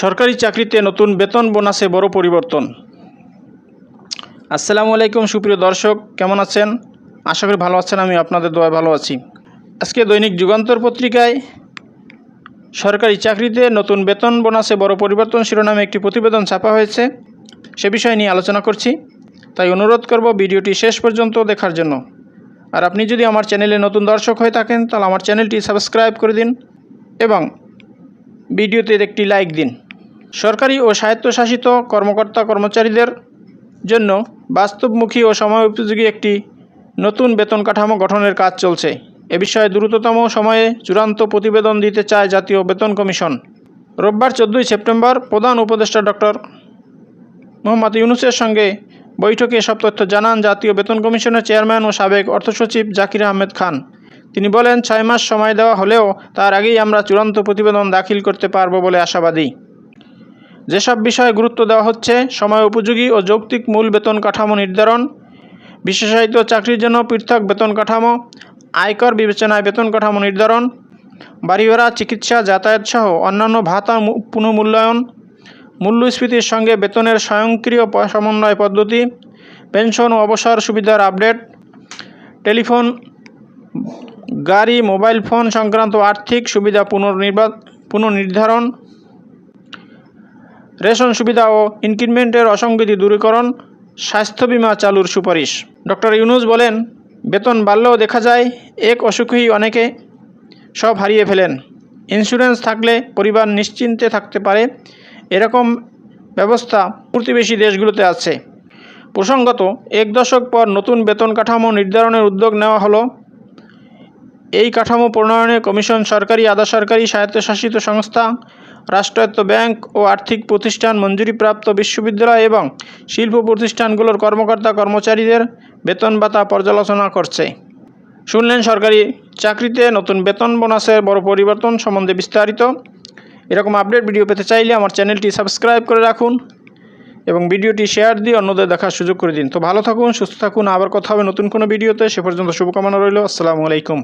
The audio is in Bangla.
সরকারি চাকরিতে নতুন বেতন বোনাসে বড় পরিবর্তন। আসসালামু আলাইকুম সুপ্রিয় দর্শক, কেমন আছেন? আশা করি ভালো আছেন আমি আপনাদের দোয়া ভালো আছি। আজকে দৈনিক যুগান্তর পত্রিকায়, সরকারি চাকরিতে নতুন বেতন বোনাসে বড় পরিবর্তন শিরোনামে একটি প্রতিবেদন ছাপা হয়েছে। সে বিষয় নিয়ে আলোচনা করছি। তাই অনুরোধ করব ভিডিওটি শেষ পর্যন্ত দেখার জন্য। আর আপনি যদি আমার চ্যানেলে নতুন দর্শক হয়ে থাকেন, তাহলে আমার চ্যানেলটি সাবস্ক্রাইব করে দিন এবং ভিডিওতে একটি লাইক দিন। সরকারি ও স্বায়ত্তশাসিত কর্মকর্তা কর্মচারীদের জন্য বাস্তবমুখী ও সময় উপযোগী একটি নতুন বেতন কাঠামো গঠনের কাজ চলছে। এ বিষয়ে দ্রুততম সময়ে চূড়ান্ত প্রতিবেদন দিতে চায় জাতীয় বেতন কমিশন। রোববার চোদ্দোই সেপ্টেম্বর প্রধান উপদেষ্টা ডক্টর মোহাম্মদ ইউনুসের সঙ্গে বৈঠকে সব তথ্য জানান জাতীয় বেতন কমিশনের চেয়ারম্যান ও সাবেক অর্থসচিব জাকির আহমেদ খান। তিনি বলেন, ছয় মাস সময় দেওয়া হলেও তার আগেই আমরা চূড়ান্ত প্রতিবেদন দাখিল করতে পারব বলে আশাবাদী। যেসব বিষয়ে গুরুত্ব দেওয়া হচ্ছে, সময় উপযোগী ও যৌক্তিক মূল বেতন কাঠামো নির্ধারণ, বিশেষায়িত চাকরির জন্য পৃথক বেতন কাঠামো, আয়কর বিবেচনায় বেতন কাঠামো নির্ধারণ বাড়ি ভাড়া চিকিৎসা, যাতায়াত সহ অন্যান্য ভাতা পুনঃমূল্যায়ন, মূল্যস্ফীতির সঙ্গে বেতনের স্বয়ংক্রিয় সমন্বয় পদ্ধতি, পেনশন ও অবসর সুবিধার আপডেট, টেলিফোন, গাড়ি, মোবাইল ফোন সংক্রান্ত আর্থিক সুবিধা পুনর্নির্বা, পুনর্নির্ধারণ রেশন সুবিধা ও ইনক্রিমেন্টের অসঙ্গতি দূরীকরণ, স্বাস্থ্য বিমা চালুর সুপারিশ। ডক্টর ইউনুস বলেন, বেতন বাড়লেও দেখা যায় এক অসুখেই অনেকে সব হারিয়ে ফেলেন। ইন্স্যুরেন্স থাকলে পরিবার নিশ্চিন্তে থাকতে পারে। এরকম ব্যবস্থা প্রতিবেশী দেশগুলোতে আছে। প্রসঙ্গত, এক দশক পর নতুন বেতন কাঠামো নির্ধারণের উদ্যোগ নেওয়া হলো। এই কাঠামো প্রণয়নে কমিশন সরকারি, আধা সরকারি স্বায়ত্তশাসিত সংস্থা রাষ্ট্রায়ত্ত ব্যাংক ও আর্থিক প্রতিষ্ঠান মঞ্জুরিপ্রাপ্ত বিশ্ববিদ্যালয় এবং শিল্প প্রতিষ্ঠানগুলোর কর্মকর্তা কর্মচারীদের বেতন ভাতা পর্যালোচনা করছে। শুনলেন সরকারি চাকরিতে নতুন বেতন বোনাসের বড় পরিবর্তন সম্বন্ধে বিস্তারিত। এরকম আপডেট ভিডিও পেতে চাইলে আমার চ্যানেলটি সাবস্ক্রাইব করে রাখুন এবং ভিডিওটি শেয়ার দিয়ে অন্যদের দেখার সুযোগ করে দিন। তো ভালো থাকুন, সুস্থ থাকুন। আবার কথা হবে নতুন কোনো ভিডিওতে। সে পর্যন্ত শুভকামনা রইল। আসসালামু আলাইকুম।